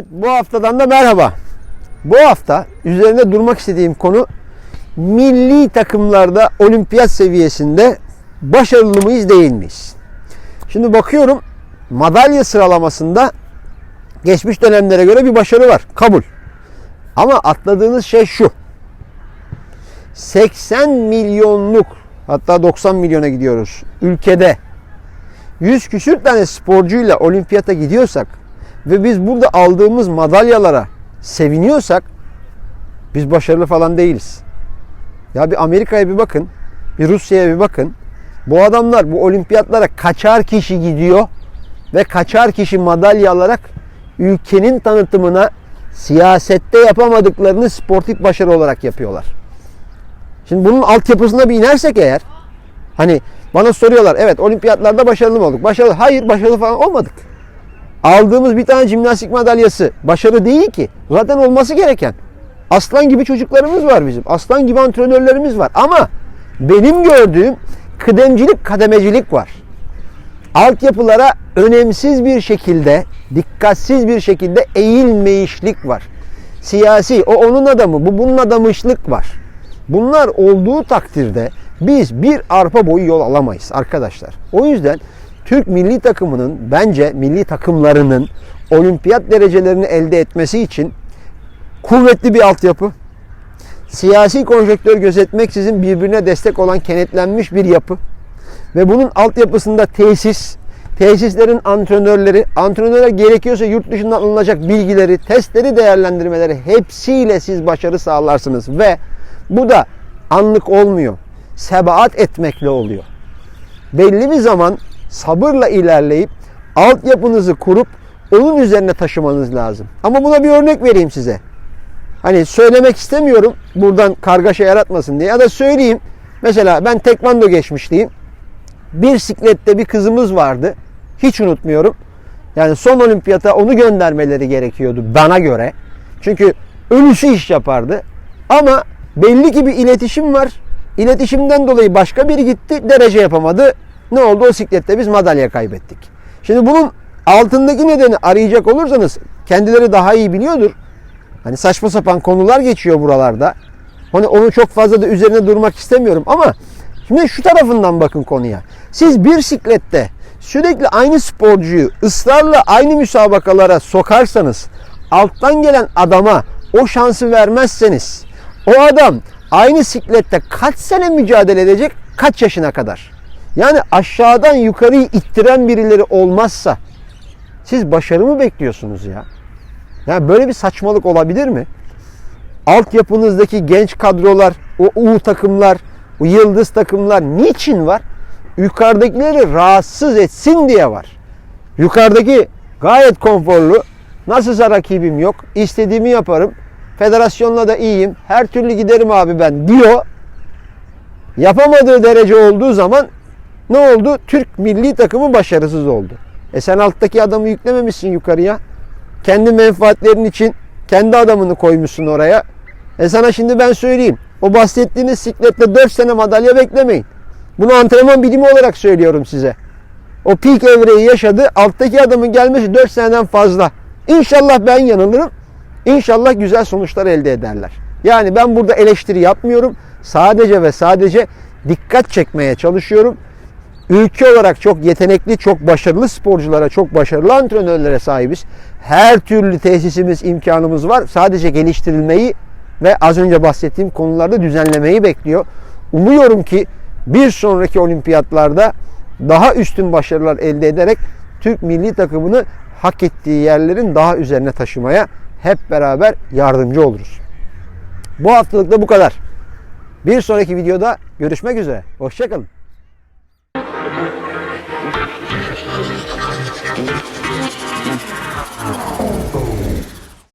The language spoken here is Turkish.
Evet bu haftadan da merhaba. Bu hafta üzerinde durmak istediğim konu milli takımlarda olimpiyat seviyesinde başarılı mıyız değil miyiz? Şimdi bakıyorum madalya sıralamasında geçmiş dönemlere göre bir başarı var. Kabul. Ama atladığınız şey şu. 80 milyonluk hatta 90 milyona gidiyoruz ülkede 100 küsür tane sporcuyla olimpiyata gidiyorsak ve biz burada aldığımız madalyalara seviniyorsak biz başarılı falan değiliz. Ya bir Amerika'ya bir bakın, bir Rusya'ya bir bakın. Bu adamlar bu olimpiyatlara kaçar kişi gidiyor ve kaçar kişi madalya alarak ülkenin tanıtımına siyasette yapamadıklarını sportif başarı olarak yapıyorlar. Şimdi bunun altyapısına bir inersek eğer hani bana soruyorlar evet olimpiyatlarda başarılı mı olduk? Başarılı. Hayır başarılı falan olmadık. Aldığımız bir tane jimnastik madalyası başarı değil ki. Zaten olması gereken. Aslan gibi çocuklarımız var bizim. Aslan gibi antrenörlerimiz var. Ama benim gördüğüm kıdemcilik, kademecilik var. Altyapılara önemsiz bir şekilde, dikkatsiz bir şekilde eğilmeyişlik var. Siyasi, o onun adamı, bu bunun adamışlık var. Bunlar olduğu takdirde biz bir arpa boyu yol alamayız arkadaşlar. O yüzden Türk milli takımının bence milli takımlarının olimpiyat derecelerini elde etmesi için kuvvetli bir altyapı, siyasi konjektör gözetmeksizin birbirine destek olan kenetlenmiş bir yapı ve bunun altyapısında tesis, tesislerin antrenörleri, antrenöre gerekiyorsa yurt dışından alınacak bilgileri, testleri, değerlendirmeleri hepsiyle siz başarı sağlarsınız ve bu da anlık olmuyor. Sebaat etmekle oluyor. Belli bir zaman sabırla ilerleyip altyapınızı kurup onun üzerine taşımanız lazım. Ama buna bir örnek vereyim size. Hani söylemek istemiyorum buradan kargaşa yaratmasın diye ya da söyleyeyim. Mesela ben tekvando geçmişliyim. Bir siklette bir kızımız vardı. Hiç unutmuyorum. Yani son olimpiyata onu göndermeleri gerekiyordu bana göre. Çünkü ölüsü iş yapardı. Ama belli ki bir iletişim var. İletişimden dolayı başka biri gitti, derece yapamadı. Ne oldu? O siklette biz madalya kaybettik. Şimdi bunun altındaki nedeni arayacak olursanız kendileri daha iyi biliyordur. Hani saçma sapan konular geçiyor buralarda. Hani onu çok fazla da üzerine durmak istemiyorum ama şimdi şu tarafından bakın konuya. Siz bir siklette sürekli aynı sporcuyu ısrarla aynı müsabakalara sokarsanız alttan gelen adama o şansı vermezseniz o adam aynı siklette kaç sene mücadele edecek kaç yaşına kadar? Yani aşağıdan yukarıyı ittiren birileri olmazsa siz başarı mı bekliyorsunuz ya? Yani böyle bir saçmalık olabilir mi? Altyapınızdaki genç kadrolar, o U takımlar, o yıldız takımlar niçin var? Yukarıdakileri rahatsız etsin diye var. Yukarıdaki gayet konforlu, nasılsa rakibim yok, istediğimi yaparım, federasyonla da iyiyim, her türlü giderim abi ben diyor. Yapamadığı derece olduğu zaman ne oldu? Türk milli takımı başarısız oldu. E sen alttaki adamı yüklememişsin yukarıya. Kendi menfaatlerin için kendi adamını koymuşsun oraya. E sana şimdi ben söyleyeyim. O bahsettiğiniz siklette 4 sene madalya beklemeyin. Bunu antrenman bilimi olarak söylüyorum size. O peak evreyi yaşadı. Alttaki adamın gelmesi 4 seneden fazla. İnşallah ben yanılırım. İnşallah güzel sonuçlar elde ederler. Yani ben burada eleştiri yapmıyorum. Sadece ve sadece dikkat çekmeye çalışıyorum. Ülke olarak çok yetenekli, çok başarılı sporculara, çok başarılı antrenörlere sahibiz. Her türlü tesisimiz, imkanımız var. Sadece geliştirilmeyi ve az önce bahsettiğim konularda düzenlemeyi bekliyor. Umuyorum ki bir sonraki olimpiyatlarda daha üstün başarılar elde ederek Türk milli takımını hak ettiği yerlerin daha üzerine taşımaya hep beraber yardımcı oluruz. Bu haftalık da bu kadar. Bir sonraki videoda görüşmek üzere. Hoşçakalın. Oh.